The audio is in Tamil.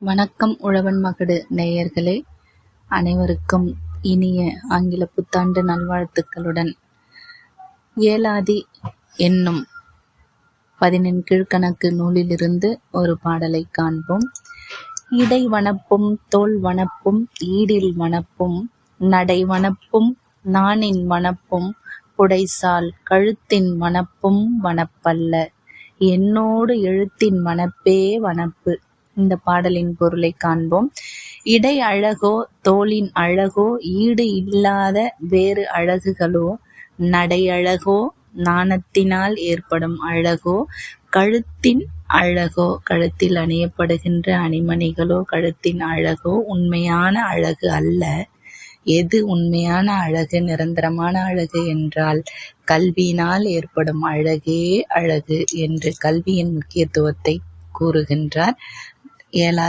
வணக்கம் உழவன் மகடு நேயர்களே. அனைவருக்கும் இனிய ஆங்கில புத்தாண்டு நல்வாழ்த்துக்களுடன். ஏலாதி என்னும் பதினெண் கீழ்கணக்கு நூலிலிருந்து ஒரு பாடலை காண்போம். இடை வனப்பும் தோல் வனப்பும் ஈடில் வனப்பும் நடை வனப்பும் நாணின் வனப்பும் புடைசால் கழுத்தின் வனப்பும் வனப்பல்ல. என்னோடு எழுத்தின் வனப்பே வனப்பு. இந்த பாடலின் பொருளை காண்போம். இடை அழகோ தோளின் அழகோ ஈடு இல்லாத வேறு அழகுகளோ நடை அழகோ நாணத்தினால் ஏற்படும் அழகோ கழுத்தின் அழகோ கழுத்தில் அணியப்படுகின்ற அணிமணிகளோ கழுத்தின் அழகோ உண்மையான அழகு அல்ல. எது உண்மையான அழகு? நிரந்தரமான அழகு என்றால் கல்வியினால் ஏற்படும் அழகே அழகு என்று கல்வியின் முக்கியத்துவத்தை கூறுகின்றார். ஏலாதி